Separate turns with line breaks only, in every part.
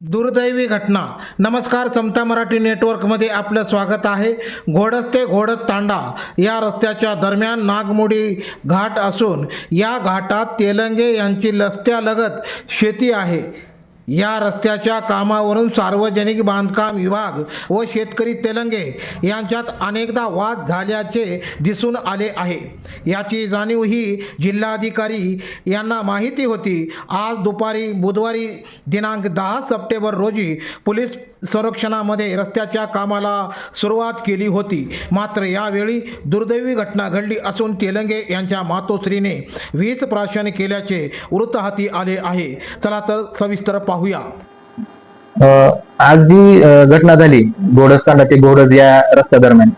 दुर्दैवी घटना. नमस्कार समता मराठी नेटवर्कमध्ये आपलं स्वागत आहे. घोडस ते घोडत तांडा या रस्त्याच्या दरम्यान नागमोडी घाट असून या घाटात तेलंगे यांची लस्त्यालगत शेती आहे. या रस्त्याच्या कामावरून सार्वजनिक बांधकाम विभाग व शेतकरी तेलंगे यांच्यात अनेकदा वाद झाल्याचे दिसून आले आहे. याची जाणीव ही जिल्हाधिकारी यांना माहिती होती. आज दुपारी बुधवारी दिनांक दहा सप्टेंबर रोजी पोलीस संरक्षणामध्ये रस्त्याच्या कामाला सुरुवात केली होती. मात्र यावेळी दुर्दैवी घटना घडली असून तेलंगे यांच्या मातोश्रीने वीज प्राशन केल्याचे वृत्त हाती आले आहे. चला तर सविस्तर पाहूया.
आज जी घटना झाली गोडस्तांडा ते गोडस या रस्त्या दरम्यान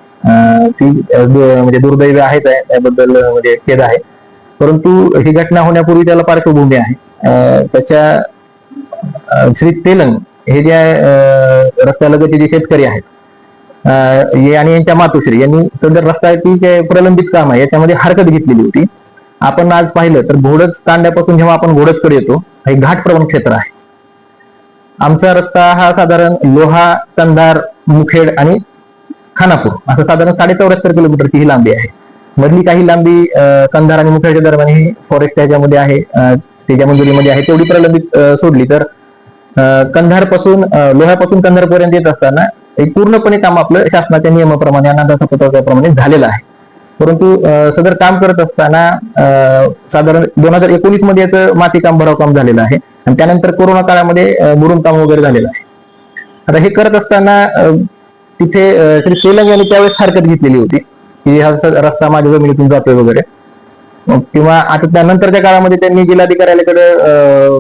ती म्हणजे दुर्दैवी आहेच आहे त्याबद्दल म्हणजे खेद आहे. परंतु ही घटना होण्यापूर्वी त्याला पार्श्वभूमी आहे. त्याच्या श्री तेलंग हे जे रस्त्यालगतचे जे शेतकरी आहेत ये आणि यांच्या मातोश्री यांनी सदर रस्त्याची जे प्रलंबित काम आहे याच्यामध्ये हरकत घेतलेली होती. आपण आज पाहिलं तर घोडस तांड्यापासून जेव्हा आपण घोडसकडे येतो हे घाट प्रवण क्षेत्र आहे. आमचा रस्ता हा साधारण लोहा कंधार मुखेड आणि खानापूर. असं साधारण साडे चौऱ्याहत्तर किलोमीटरची ही लांबी आहे. मधली काही लांबी कंधार आणि मुखेडच्या दरम्यान ही फॉरेस्ट ह्याच्यामध्ये आहे त्याच्या मंजुरीमध्ये आहे तेवढी प्रलंबित सोडली. तर कंधारपासून लोह्यापासून कंधार पर्यंत येत असताना एक पूर्णपणे काम आपलं शासनाच्या नियमाप्रमाणे अनाथ प्रमाणे झालेलं आहे. परंतु सदर काम करत असताना साधारण दोन हजार एकोणीसमध्ये याचं माती काम भराव काम झालेलं आहे. आणि त्यानंतर कोरोना काळामध्ये मुरुमकाम काम वगैरे झालेलं आहे. आता हे करत असताना तिथे श्री तेलंग यांनी त्यावेळेस हरकत घेतलेली होती की हा रस्ता माझ्या जमिनीतून जातोय वगैरे. मग किंवा आता त्यानंतरच्या काळामध्ये त्यांनी जिल्हाधिकाऱ्याकडे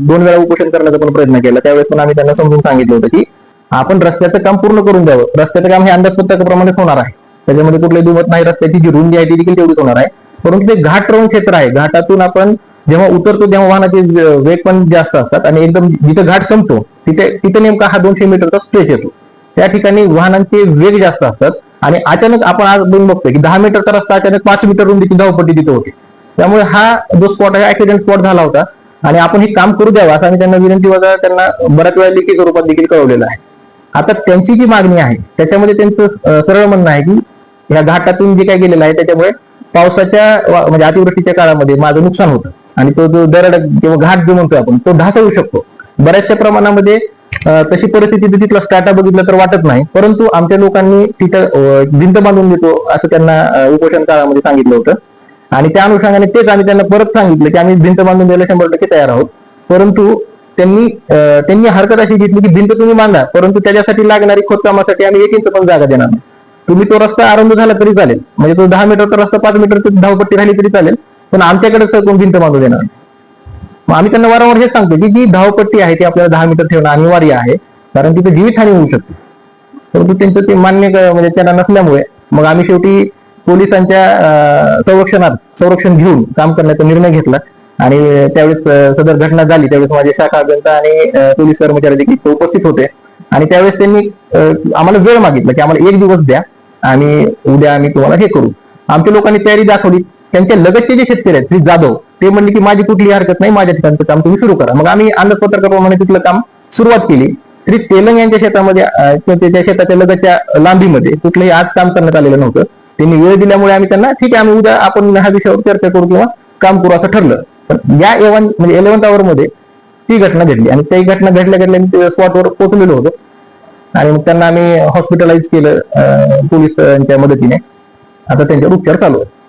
दोन वेळा उपोषण करण्याचा पण प्रयत्न केला. त्यावेळेस पण आम्ही त्यांना समजून सांगितलं होतं की आपण रस्त्याचं काम पूर्ण करून द्यावं. रस्त्याचं काम हे अंदाजपत्रकाप्रमाणेच होणार आहे. त्याच्यामध्ये कुठले दुमत नाही रस्त्याची जी रुंदी आहे ती देखील तेवढीच होणार आहे. परंतु ते घाट राहून क्षेत्र आहे. घाटातून आपण जेव्हा उतरतो तेव्हा वाहनाचे वेग पण जास्त असतात आणि एकदम जिथे घाट संपतो तिथे तिथे नेमका हा दोनशे मीटरचा स्ट्रेच येतो. त्या ठिकाणी वाहनांचे वेग जास्त असतात आणि अचानक आपण आज बघून बघतोय की दहा मीटरचा रस्ता अचानक पाच मीटर रुंदीची धावपट्टी तिथे होती. त्यामुळे हा जो स्पॉट आहे ऍक्सिडेंट स्पॉट झाला होता आणि आपण हे काम करू द्यावं असं आम्ही त्यांना विनंती वगैरे त्यांना बऱ्याच वेळा लेखी स्वरूपात देखील कळवलेलं आहे. आता त्यांची जी मागणी आहे त्याच्यामध्ये त्यांचं सरळ म्हणणं आहे की या घाटातून जे काय गेलेलं आहे त्याच्यामुळे पावसाच्या म्हणजे अतिवृष्टीच्या काळामध्ये माझं नुकसान होतं. आणि तो जो दरड किंवा घाट जो म्हणतोय आपण तो ढासळू शकतो. बऱ्याचशा प्रमाणामध्ये तशी परिस्थिती तर तिथला स्टार्टा बघितलं तर वाटत नाही. परंतु आमच्या लोकांनी तिथं भिंत बांधून देतो असं त्यांना उपोषण काळामध्ये सांगितलं होतं. आणि त्या अनुषंगाने तेच आम्ही त्यांना परत सांगितलं की आम्ही भिंत बांधून द्यायला शंभर टक्के तयार आहोत. परंतु त्यांनी त्यांनी हरकत अशी घेतली की भिंत तुम्ही बांधा परंतु त्याच्यासाठी लागणारी खोदकामासाठी आम्ही एक इंच पण जागा देणार नाही. तुम्ही तो रस्ता आरंभ झाला तरी चालेल. म्हणजे तो दहा मीटरचा रस्ता पाच मीटर धावपट्टी राहिली तरी चालेल. पण आमच्याकडे सर कोण भिंत बांधू देणार? मग आम्ही त्यांना वारंवार हे सांगतो की जी धावपट्टी आहे ती आपल्याला दहा मीटर ठेवणं अनिवार्य आहे कारण तिथे जीवितहानी होऊ शकते. परंतु त्यांचं ते मान्य म्हणजे त्यांना नसल्यामुळे मग आम्ही शेवटी पोलिसांच्या संरक्षणात संरक्षण घेऊन काम करण्याचा निर्णय घेतला. आणि त्यावेळेस सदर घटना झाली. त्यावेळेस माझे शाखा अभियंता आणि पोलीस कर्मचारी देखील उपस्थित होते. आणि त्यावेळेस त्यांनी आम्हाला वेळ मागितला की आम्हाला एक दिवस द्या. आणि उद्या आम्ही तुम्हाला हे करू. आमच्या लोकांनी तयारी दाखवली. त्यांच्या लगतचे जे शेतकरी आहेत श्री जाधव ते म्हणले की माझी कुठली हरकत नाही माझ्या ठिकाणचं काम तुम्ही सुरू करा. मग आम्ही अंदाजपत्रकाप्रमाणे तिथलं काम सुरुवात केली. श्री तेलंग यांच्या शेतामध्ये त्याच्या शेताच्या लगतच्या लांबीमध्ये कुठलंही आज काम करण्यात आलेलं नव्हतं. त्यांनी वेळ दिल्यामुळे आम्ही त्यांना ठीक आहे आम्ही उद्या आपण ह्या विषयावर चर्चा करू किंवा काम करू असं ठरलं. पण या एवन म्हणजे इलेव्हन्थ आवर मध्ये ती घटना घडली आणि ती घटना घडल्या घडल्या स्पॉटवर पोहोचलेलो होतो. आणि मग त्यांना आम्ही हॉस्पिटलाइज केलं अं, पोलिसांच्या मदतीने. आता त्यांच्यावर उपचार चालू आहे